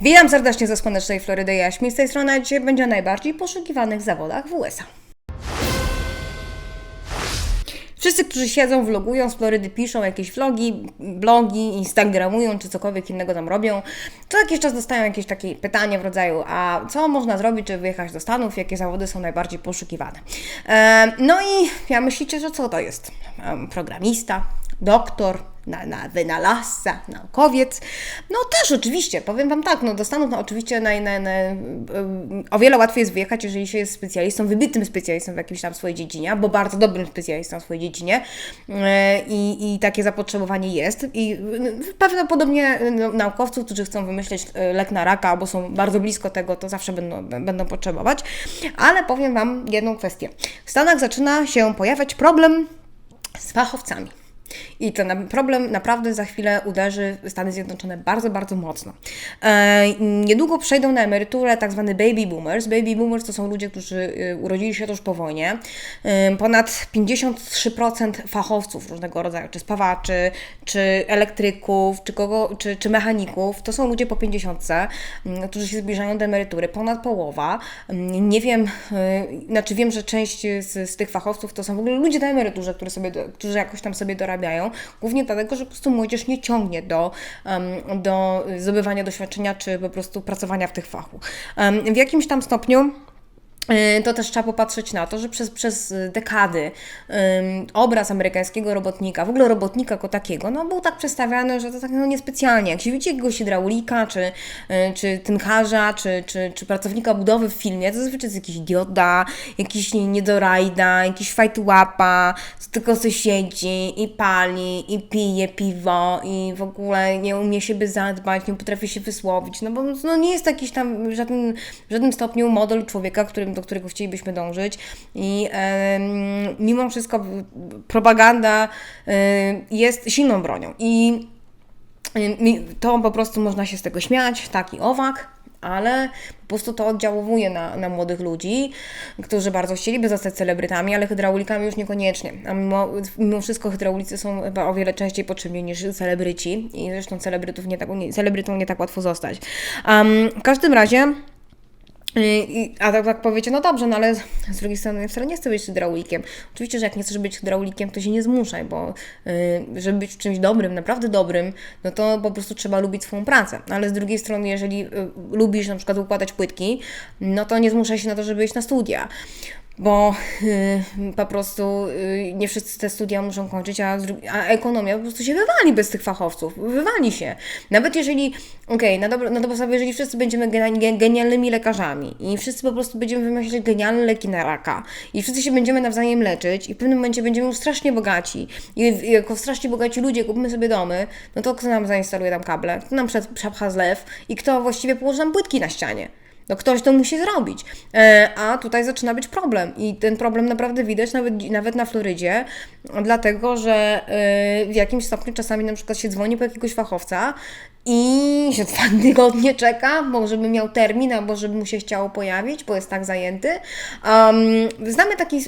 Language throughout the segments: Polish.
Witam serdecznie ze słonecznej Florydy Jaśmi. Z tej strony dzisiaj będzie o najbardziej poszukiwanych zawodach w USA. Wszyscy, którzy siedzą, vlogują z Florydy, piszą jakieś vlogi, blogi, instagramują czy cokolwiek innego tam robią, co jakiś czas dostają jakieś takie pytanie w rodzaju, a co można zrobić, żeby wyjechać do Stanów, jakie zawody są najbardziej poszukiwane. No i ja myślicie, że co to jest? Programista, doktor, na, na wynalazca, naukowiec. No też oczywiście, powiem Wam tak, no do Stanów no, oczywiście na, na, na, o wiele łatwiej jest wyjechać, jeżeli się jest specjalistą, wybitym specjalistą w jakimś tam swojej dziedzinie, bo bardzo dobrym specjalistą w swojej dziedzinie e, i, i takie zapotrzebowanie jest. I prawdopodobnie no, naukowców, którzy chcą wymyśleć e, lek na raka, albo są bardzo blisko tego, to zawsze będą, będą potrzebować. Ale powiem Wam jedną kwestię. W Stanach zaczyna się pojawiać problem z fachowcami. I ten problem naprawdę za chwilę uderzy Stany Zjednoczone bardzo, bardzo mocno. E, niedługo przejdą na emeryturę tak zwane baby boomers. Baby boomers to są ludzie, którzy y, urodzili się tuż po wojnie. E, ponad 53% fachowców różnego rodzaju, czy spawaczy, czy elektryków, czy, kogo, czy, czy mechaników, to są ludzie po 50, którzy się zbliżają do emerytury. Ponad połowa. Nie wiem, znaczy wiem, że część z, z tych fachowców to są w ogóle ludzie na emeryturze, którzy, sobie, którzy jakoś tam sobie dorabiają głównie dlatego, że po prostu młodzież nie ciągnie do, do zdobywania doświadczenia czy po prostu pracowania w tych fachu. W jakimś tam stopniu to też trzeba popatrzeć na to, że przez, przez dekady um, obraz amerykańskiego robotnika, w ogóle robotnika jako takiego, no był tak przedstawiany, że to tak no niespecjalnie. Jak się widzi jakiegoś hydraulika, czy, y, czy tynkarza, czy, czy, czy pracownika budowy w filmie, to zazwyczaj jest jakiś idiota, jakiś niedorajda, jakiś fajtułapa, co tylko sobie siedzi i pali, i pije piwo, i w ogóle nie umie siebie zadbać, nie potrafi się wysłowić, no bo no nie jest jakiś tam w żadnym, w żadnym stopniu model człowieka, którym do którego chcielibyśmy dążyć. I mimo wszystko propaganda jest silną bronią. I to po prostu można się z tego śmiać, tak i owak, ale po prostu to oddziałuje na, na młodych ludzi, którzy bardzo chcieliby zostać celebrytami, ale hydraulikami już niekoniecznie. A mimo, mimo wszystko hydraulicy są o wiele częściej potrzebni niż celebryci i zresztą celebrytów nie tak, nie, celebrytą nie tak łatwo zostać. Um, w każdym razie a tak, tak powiecie, no dobrze, no ale z drugiej strony wcale nie chcę być hydraulikiem. Oczywiście, że jak nie chcesz być hydraulikiem, to się nie zmuszaj, bo yy, żeby być czymś dobrym, naprawdę dobrym, no to po prostu trzeba lubić swoją pracę. Ale z drugiej strony, jeżeli y, lubisz na przykład układać płytki, no to nie zmuszaj się na to, żeby iść na studia bo yy, po prostu yy, nie wszyscy te studia muszą kończyć, a, a, ekonomia po prostu się wywali bez tych fachowców. Wywali się. Nawet jeżeli, okej, okay, na, dobro, na dobrą sprawę, jeżeli wszyscy będziemy genialnymi lekarzami i wszyscy po prostu będziemy wymyślać genialne leki na raka i wszyscy się będziemy nawzajem leczyć i w pewnym momencie będziemy strasznie bogaci i jako strasznie bogaci ludzie kupimy sobie domy, no to kto nam zainstaluje tam kable, kto nam przepcha zlew i kto właściwie położy nam płytki na ścianie. No ktoś to musi zrobić. E, a tutaj zaczyna być problem i ten problem naprawdę widać nawet, nawet na Florydzie, dlatego że e, w jakimś stopniu czasami na przykład się dzwoni po jakiegoś fachowca i się dwa tygodnie czeka, bo żeby miał termin, albo żeby mu się chciało pojawić, bo jest tak zajęty. Um, znamy taki,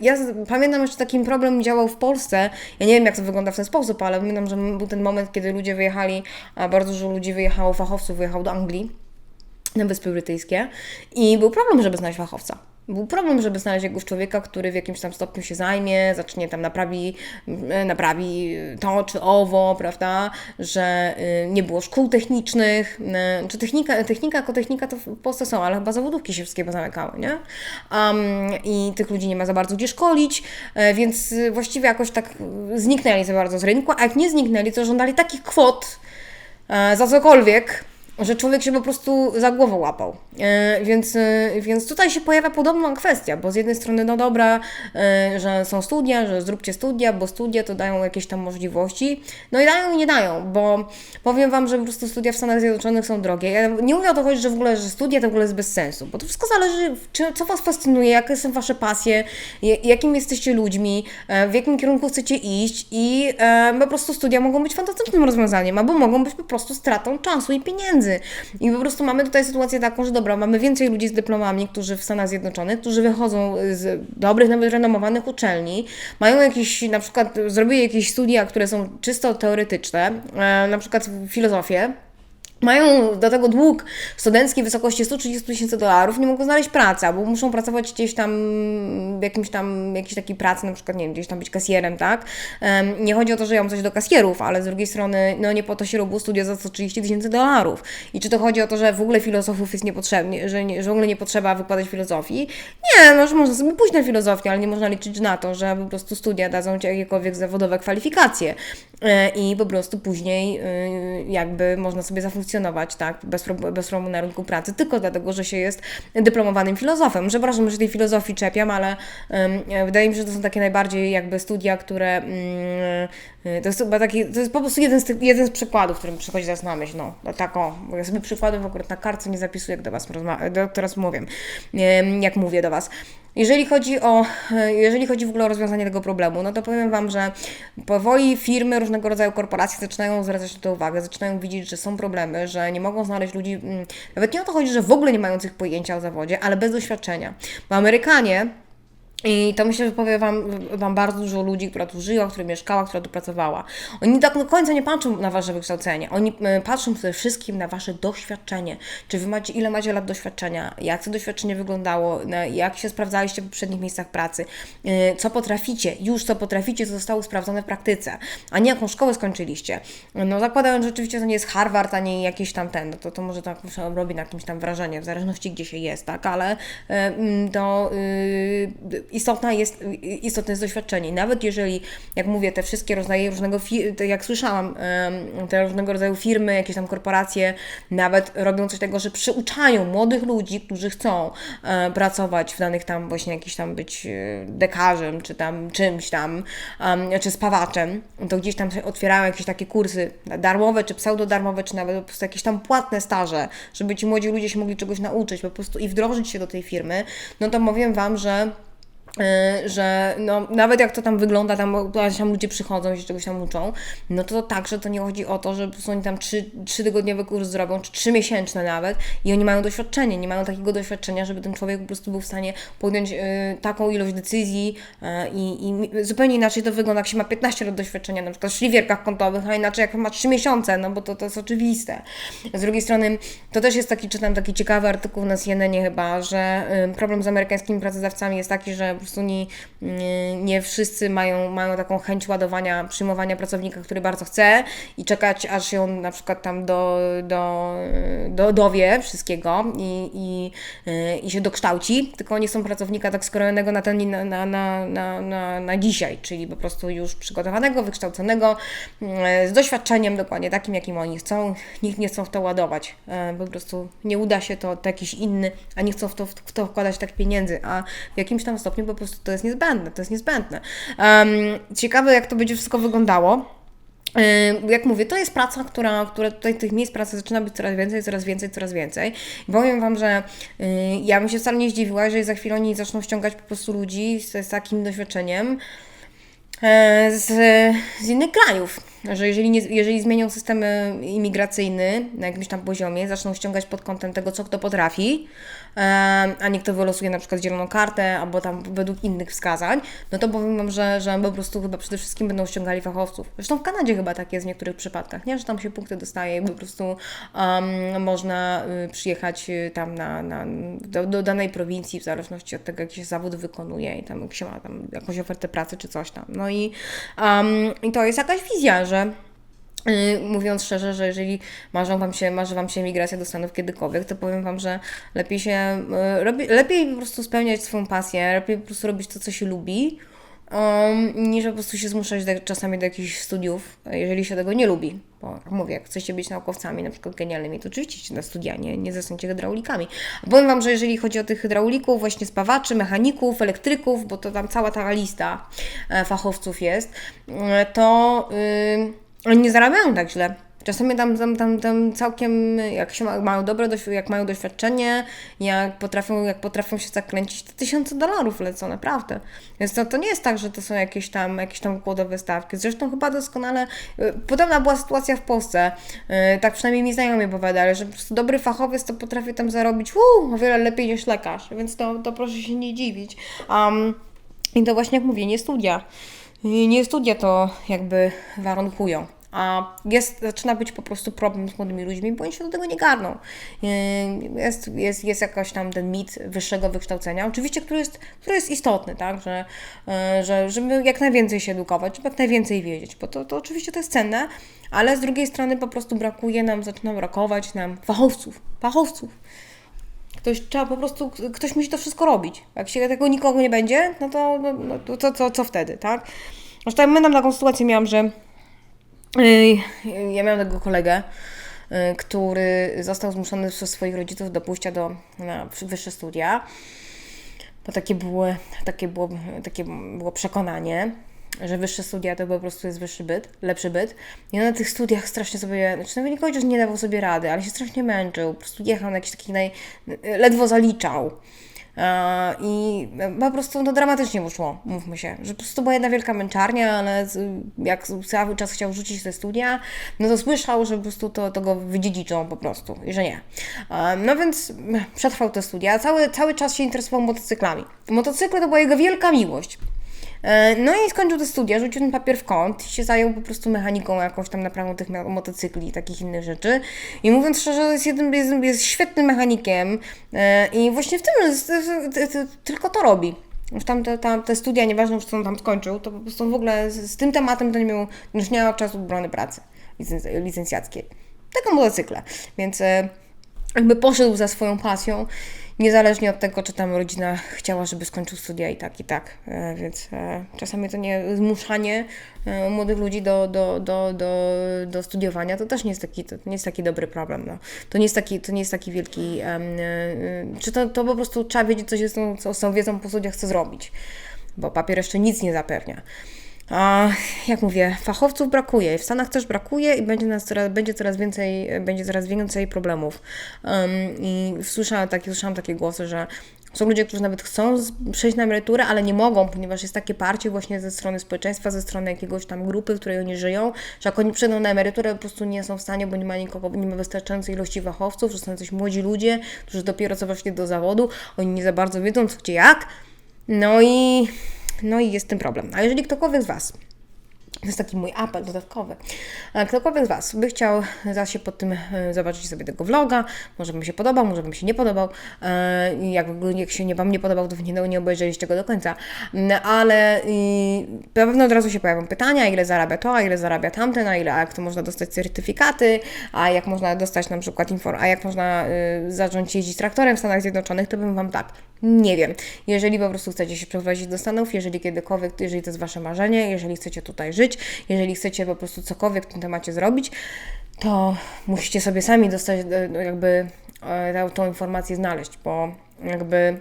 ja pamiętam jeszcze taki problem działał w Polsce, ja nie wiem jak to wygląda w ten sposób, ale pamiętam, że był ten moment, kiedy ludzie wyjechali, bardzo dużo ludzi wyjechało, fachowców wyjechało do Anglii, na Wyspy Brytyjskie i był problem, żeby znaleźć fachowca. Był problem, żeby znaleźć jakiegoś człowieka, który w jakimś tam stopniu się zajmie, zacznie tam naprawi, e, naprawi to czy owo, prawda, że e, nie było szkół technicznych, e, czy technika, technika jako technika to w Polsce są, ale chyba zawodówki się wszystkie pozamykały, nie? Um, I tych ludzi nie ma za bardzo gdzie szkolić, więc właściwie jakoś tak zniknęli za bardzo z rynku, a jak nie zniknęli, to żądali takich kwot za cokolwiek, że człowiek się po prostu za głowę łapał. E, więc, e, więc tutaj się pojawia podobna kwestia, bo z jednej strony, no dobra, e, że są studia, że zróbcie studia, bo studia to dają jakieś tam możliwości. No i dają i nie dają, bo powiem Wam, że po prostu studia w Stanach Zjednoczonych są drogie. Ja nie mówię o to chodzi, że w ogóle, że studia to w ogóle jest bez sensu, bo to wszystko zależy, czy, co Was fascynuje, jakie są Wasze pasje, jakim jesteście ludźmi, w jakim kierunku chcecie iść i po prostu studia mogą być fantastycznym rozwiązaniem, albo mogą być po prostu stratą czasu i pieniędzy pieniędzy. I po prostu mamy tutaj sytuację taką, że dobra, mamy więcej ludzi z dyplomami, którzy w Stanach Zjednoczonych, którzy wychodzą z dobrych, nawet renomowanych uczelni, mają jakieś, na przykład zrobili jakieś studia, które są czysto teoretyczne, e, na przykład filozofię, mają do tego dług studencki w wysokości 130 tysięcy dolarów, nie mogą znaleźć pracy, bo muszą pracować gdzieś tam w jakimś tam, jakiejś takiej pracy, na przykład, nie wiem, gdzieś tam być kasjerem, tak? Nie chodzi o to, że ja mam coś do kasjerów, ale z drugiej strony, no nie po to się robią studia za 130 tysięcy dolarów. I czy to chodzi o to, że w ogóle filozofów jest niepotrzebnie, że, nie, że w ogóle nie potrzeba wykładać filozofii? Nie, no, że można sobie pójść na filozofię, ale nie można liczyć na to, że po prostu studia dadzą Ci jakiekolwiek zawodowe kwalifikacje e, i po prostu później y, jakby można sobie zafunkcjonować funkcjonować tak, bez, bez problemu na rynku pracy, tylko dlatego, że się jest dyplomowanym filozofem. Przepraszam, że tej filozofii czepiam, ale um, wydaje mi się, że to są takie najbardziej jakby studia, które um, to jest chyba taki, to jest po prostu jeden z, tych, jeden z przykładów, który mi przychodzi teraz na myśl, no, no tak o, ja sobie przykładów akurat na kartce nie zapisuję, jak do Was, do, teraz mówię, jak mówię do Was. Jeżeli chodzi o, jeżeli chodzi w ogóle o rozwiązanie tego problemu, no to powiem Wam, że powoli firmy, różnego rodzaju korporacje zaczynają zwracać na to uwagę, zaczynają widzieć, że są problemy, że nie mogą znaleźć ludzi, mm, nawet nie o to chodzi, że w ogóle nie mających pojęcia o zawodzie, ale bez doświadczenia. Bo Amerykanie i to myślę, że powie wam, wam bardzo dużo ludzi, która tu żyła, która mieszkała, która tu pracowała. Oni tak do końca nie patrzą na Wasze wykształcenie. Oni e, patrzą przede wszystkim na Wasze doświadczenie. Czy Wy macie, ile macie lat doświadczenia, jak to doświadczenie wyglądało, jak się sprawdzaliście w poprzednich miejscach pracy, e, co potraficie, już co potraficie, co zostało sprawdzone w praktyce, a nie jaką szkołę skończyliście. No zakładając, że rzeczywiście to nie jest Harvard, ani jakiś tam ten, no to, to może tak robi na jakimś tam wrażenie, w zależności gdzie się jest, tak, ale e, mm, to yy, istotna jest, istotne jest doświadczenie. Nawet jeżeli, jak mówię, te wszystkie rodzaje różnego, jak słyszałam, te różnego rodzaju firmy, jakieś tam korporacje nawet robią coś tego, że przyuczają młodych ludzi, którzy chcą e, pracować w danych tam właśnie jakiś tam być e, dekarzem, czy tam czymś tam, czy spawaczem, to gdzieś tam otwierają jakieś takie kursy darmowe, czy pseudodarmowe, czy nawet po prostu jakieś tam płatne staże, żeby ci młodzi ludzie się mogli czegoś nauczyć po prostu i wdrożyć się do tej firmy, no to powiem Wam, że że no, nawet jak to tam wygląda, tam, tam ludzie przychodzą i się czegoś tam uczą, no to tak, że to nie chodzi o to, że oni tam trzy, trzy tygodniowy kurs zrobią, czy trzy miesięczne nawet i oni mają doświadczenie, nie mają takiego doświadczenia, żeby ten człowiek po prostu był w stanie podjąć y, taką ilość decyzji y, i, i zupełnie inaczej to wygląda, jak się ma 15 lat doświadczenia, na przykład w szliwierkach kątowych, a inaczej jak ma 3 miesiące, no bo to, to jest oczywiste. Z drugiej strony, to też jest taki, czytam taki ciekawy artykuł na CNN chyba, że y, problem z amerykańskimi pracodawcami jest taki, że prostu nie, nie wszyscy mają, mają taką chęć ładowania, przyjmowania pracownika, który bardzo chce i czekać, aż on na przykład tam do, do, do, dowie wszystkiego i, i, i się dokształci, tylko oni są pracownika tak skrojonego na, ten, na, na, na, na, na dzisiaj, czyli po prostu już przygotowanego, wykształconego, z doświadczeniem dokładnie takim, jakim oni chcą. Nikt nie chcą w to ładować. E, po prostu nie uda się to, to jakiś inny, a nie chcą w to, w to wkładać tak pieniędzy, a w jakimś tam stopniu po prostu to jest niezbędne, to jest niezbędne. Um, ciekawe, jak to będzie wszystko wyglądało. Jak mówię, to jest praca, która, która tutaj tych miejsc pracy zaczyna być coraz więcej, coraz więcej, coraz więcej. powiem Wam, że y, ja bym się wcale nie zdziwiła, jeżeli za chwilę oni zaczną ściągać po prostu ludzi z, z takim doświadczeniem, E, z, z innych krajów, że jeżeli, nie, jeżeli zmienią system imigracyjny na jakimś tam poziomie, zaczną ściągać pod kątem tego, co kto potrafi, e, a nie kto wylosuje na przykład zieloną kartę albo tam według innych wskazań, no to powiem Wam, że, że po prostu chyba przede wszystkim będą ściągali fachowców. Zresztą w Kanadzie chyba tak jest w niektórych przypadkach, nie? że tam się punkty dostaje i po prostu um, można y, przyjechać y, tam na, na, do, do danej prowincji w zależności od tego, jaki się zawód wykonuje i tam jak się ma tam jakąś ofertę pracy czy coś tam. No i, um, i to jest jakaś wizja, że y, mówiąc szczerze, że jeżeli marzą wam się, marzy Wam się emigracja do Stanów kiedykolwiek, to powiem Wam, że lepiej się, y, robi, lepiej po prostu spełniać swoją pasję, lepiej po prostu robić to, co się lubi, um, niż po prostu się zmuszać do, czasami do jakichś studiów, jeżeli się tego nie lubi. Bo jak mówię, jak chcecie być naukowcami, na przykład genialnymi, to oczywiście na studia, nie, nie zostańcie hydraulikami. Powiem Wam, że jeżeli chodzi o tych hydraulików, właśnie spawaczy, mechaników, elektryków, bo to tam cała ta lista e, fachowców jest, e, to yy, oni nie zarabiają tak źle Czasami tam, tam, tam, tam całkiem, jak się ma, mają dobre, jak mają doświadczenie, jak potrafią, jak potrafią się zakręcić, to tysiące dolarów lecą, naprawdę. Więc to, to nie jest tak, że to są jakieś tam, jakieś tam głodowe stawki. Zresztą chyba doskonale, y, podobna była sytuacja w Polsce, y, tak przynajmniej mi znajomi opowiadali, że po prostu dobry fachowiec to potrafi tam zarobić uu, o wiele lepiej niż lekarz, więc to, to proszę się nie dziwić. Um, I to właśnie jak mówię, nie studia. Nie studia to jakby warunkują jest, zaczyna być po prostu problem z młodymi ludźmi, bo oni się do tego nie garną. Yy, Jest, jest, jest jakoś tam ten mit wyższego wykształcenia, oczywiście, który jest, który jest istotny, tak, że, yy, że żeby jak najwięcej się edukować, żeby jak najwięcej wiedzieć, bo to, to oczywiście to jest cenne, ale z drugiej strony po prostu brakuje nam, zaczyna brakować nam fachowców, fachowców. Ktoś trzeba po prostu, ktoś musi to wszystko robić. Jak się tego nikogo nie będzie, no to, no, no, to co, co, co wtedy, tak? Zresztą ja pamiętam taką sytuację miałam, że ja miałam takiego kolegę, yy, który został zmuszony przez swoich rodziców do pójścia do, na wyższe studia, bo takie było, takie było, takie było przekonanie, że wyższe studia to po prostu jest wyższy byt, lepszy byt. I on na tych studiach strasznie sobie, znaczy nawet nie chodzi, że nie dawał sobie rady, ale się strasznie męczył, po prostu jechał na jakiś taki naj, ledwo zaliczał. E, I po prostu no, dramatycznie mu mówmy się, że po prostu była jedna wielka męczarnia, ale jak cały czas chciał rzucić te studia, no to słyszał, że po prostu to, to go wydziedziczą po prostu i że nie. E, No więc przetrwał te studia, cały, cały czas się interesował motocyklami. Motocykle to była jego wielka miłość. E, No i skończył te studia, rzucił ten papier w kąt się zajął po prostu mechaniką jakąś tam naprawą tych mo- motocykli i takich innych rzeczy. I mówiąc szczerze, jest, jednym, jest, jest świetnym mechanikiem e, i właśnie w tym tylko to robi. Już tam te, tam te studia, nieważne już co on tam skończył, to po prostu w ogóle z, z tym tematem to nie miał, już nie miał czasu brony pracy licenc- licencjackiej. Tylko motocykle. Więc e, jakby poszedł za swoją pasją, niezależnie od tego, czy tam rodzina chciała, żeby skończył studia i tak, i tak. E, Więc e, czasami to nie zmuszanie e, młodych ludzi do, do, do, do, do studiowania to też nie jest taki, to nie jest taki dobry problem. No. To, nie jest taki, to nie jest taki wielki. czy to, to po prostu trzeba wiedzieć, co się z tą, co z tą wiedzą po studiach chce zrobić, bo papier jeszcze nic nie zapewnia. A jak mówię, fachowców brakuje. W Stanach też brakuje i będzie, nas coraz, będzie, coraz, więcej, będzie coraz więcej problemów. Um, I słyszałam takie, słyszałam takie głosy, że są ludzie, którzy nawet chcą przejść na emeryturę, ale nie mogą, ponieważ jest takie parcie właśnie ze strony społeczeństwa, ze strony jakiegoś tam grupy, w której oni żyją, że jak oni przejdą na emeryturę, po prostu nie są w stanie, bo nie ma nikogo, nie ma wystarczającej ilości fachowców, że są jacyś młodzi ludzie, którzy dopiero co weszli do zawodu, oni nie za bardzo wiedzą co gdzie jak. No i, no i jest ten problem. A jeżeli ktokolwiek z Was to jest taki mój apel dodatkowy. Ktokolwiek z Was by chciał zaś się pod tym e, zobaczyć sobie tego vloga, może by mi się podobał, może by mi się nie podobał. E, Jak, jak się nie Wam nie podobał, to nie, nie obejrzeliście go do końca. Mm, Ale na pewno od razu się pojawią pytania, ile zarabia to, a ile zarabia tamten, a ile, a jak to można dostać certyfikaty, a jak można dostać na przykład inform, a jak można y, zacząć jeździć traktorem w Stanach Zjednoczonych, to bym Wam tak, nie wiem. Jeżeli po prostu chcecie się przeprowadzić do Stanów, jeżeli kiedykolwiek, jeżeli to jest Wasze marzenie, jeżeli chcecie tutaj żyć, jeżeli chcecie po prostu cokolwiek w tym temacie zrobić, to musicie sobie sami dostać, e, no, jakby e, tą, informację znaleźć, bo jakby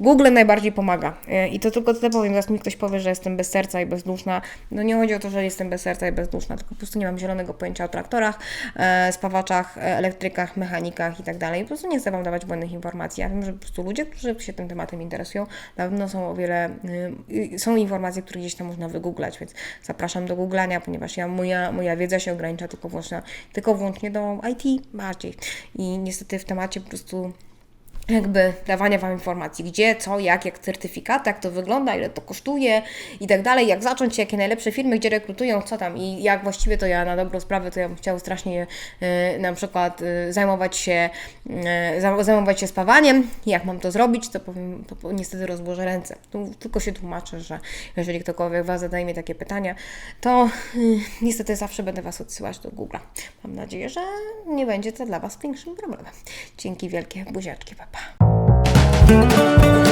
Google najbardziej pomaga. E, I to tylko tyle powiem. Zaraz mi ktoś powie, że jestem bez serca i bezduszna. No nie chodzi o to, że jestem bez serca i bezduszna, tylko po prostu nie mam zielonego pojęcia o traktorach, e, spawaczach, e, elektrykach, mechanikach i tak dalej. Po prostu nie chcę Wam dawać błędnych informacji. Ja wiem, że po prostu ludzie, którzy się tym tematem interesują, na pewno są o wiele, y, y, są informacje, które gdzieś tam można wygooglać, więc zapraszam do googlania, ponieważ ja, moja, moja wiedza się ogranicza tylko, wyłącznie, tylko wyłącznie do IT bardziej. I niestety w temacie po prostu jakby dawania Wam informacji, gdzie, co, jak, jak certyfikat, jak to wygląda, ile to kosztuje i tak dalej, jak zacząć, jakie najlepsze firmy, gdzie rekrutują, co tam i jak właściwie to ja na dobrą sprawę, to ja bym chciała strasznie e, na przykład e, zajmować się e, zajmować się spawaniem, jak mam to zrobić, to powiem, niestety rozłożę ręce. Tu tylko się tłumaczę, że jeżeli ktokolwiek Was zadaje mi takie pytania, to niestety zawsze będę Was odsyłać do Google'a. Mam nadzieję, że nie będzie to dla Was większym problemem. Dzięki wielkie, buziaczki, papa. Europa.